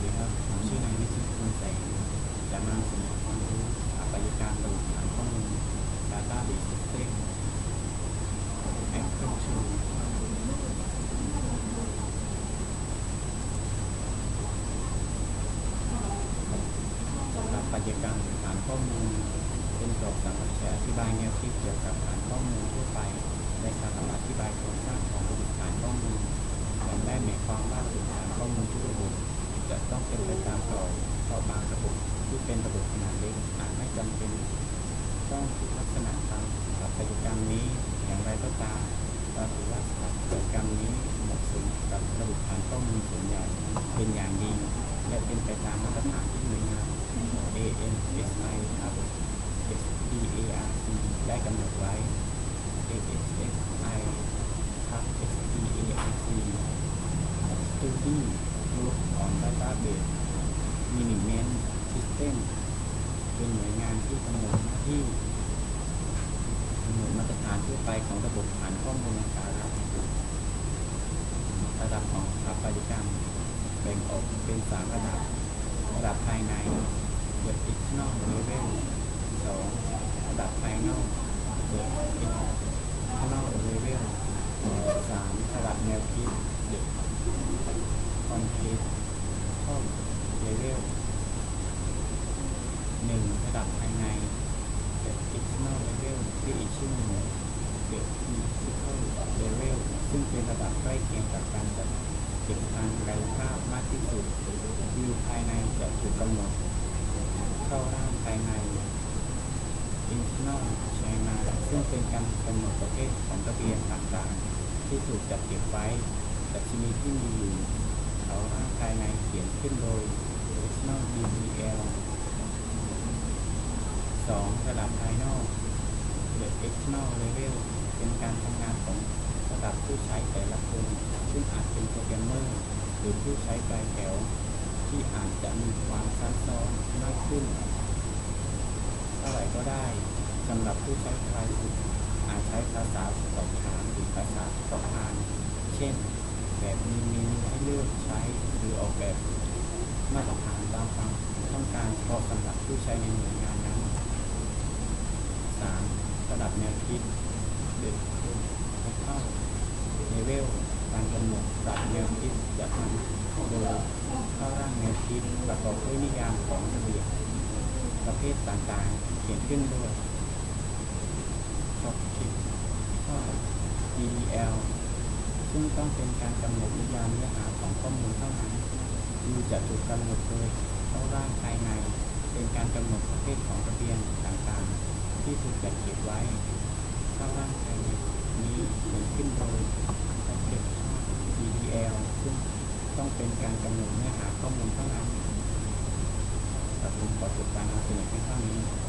วัสดีครับผมชื่อนายวิชิตคุณแสงจะนำเสนอความรู้อัปยการระบบฐานข้อมูล Database System Excel Tool สำหรับปัจจัยการฐานข้อมูล เป็นกรอบสำหรับใช้อธิบายแนวคิดเกี่ยวกับฐานข้อมูลทั่วไป ในการอธิบาย ต้องเป็นไปตามกรอบเพราะบางระบบที่เป็นระบบขนาดเล็กอาจไม่จำเป็น ต้องลักษณะตามสถาปัตยกรรมนี้อย่างไรก็ตามเราถือว่าสถาปัตยกรรมนี้เหมาะสมกับระบบฐานข้อมูลส่วนใหญ่เป็นอย่างดี และเป็นไปตามมาตรฐานที่หน่วยงาน ANSI ครับ SDARC ได้กำหนดไว้ ASSI ครับ SDARC Study Group on Database Management System เป็นหน่วยงานที่กำหนดหน้าที่กำหนดมาตรฐานทั่วไปของระบบฐานข้อมูลสาระระดับของสถาปัตยกรรม แบ่งออกเป็นสามระดับ ระดับภายใน The External Level 2ระดับภายนอก The Internal Level 3 ระดับแนวคิด The Concrete Level 1ระดับภายใน The External Level ที่อีกชื่อหนึ่ง The Physical Level ซึ่งเป็นระดับใกล้เคียงกับการจัดเก็บทางกายภาพมากที่สุดวิวภายในจะถูกกำหนด เข้าร่างภายใน internal ใช้มาซึ่งเป็นการกำหนดประเภทของทะเบียนต่างๆ ที่ถูกจัดเก็บไว้ดัชนีที่มีอยู่ เขาภายในเขียนขึ้นโดย external DBL 2 ระดับภายนอก The external level เป็นการทำงานของระดับผู้ใช้แต่ละคน ซึ่งอาจเป็นโปรแกรมเมอร์ หรือผู้ใช้ปลายแถว ที่อาจจะมีความซับซ้อนมากขึ้นเท่าไหร่ก็ได้สำหรับผู้ใช้ปลายสุดอาจใช้ภาษาสอบถามหรือภาษาสอบทาน เช่น แบบมีเมนูให้เลือกใช้หรื ออกแบบมาตรฐานตามความต้องการเฉพาะสำหรับผู้ใช้ในหน่วยงานนั้น 3. ระดับแนวคิดเด็กเข้าเลเวลการกำหนดระดับแนวคิดจะทำโดยเข้าร่างแนวคิดประกอบด้วยนิยามของระเบียบประเภทต่างๆ เขียนขึ้นด้วยช็อปคิดข้อ DDL ซึ่งต้องเป็นการกำหนดนิยามเนื้อหาของข้อมูลเท่านั้น มีจัดถูกกำหนดโดยเข้าร่างภายใน เป็นการกำหนดประเภทของทะเบียนต่างๆ ที่ถูกจัดเก็บไว้เข้าร่างภายในนี้เกิดขึ้นโดย Object DDL ซึ่งต้องเป็นการกำหนดเนื้อหาข้อมูลเท่านั้นกับผมขอจบการนำเสนอให้ทราบ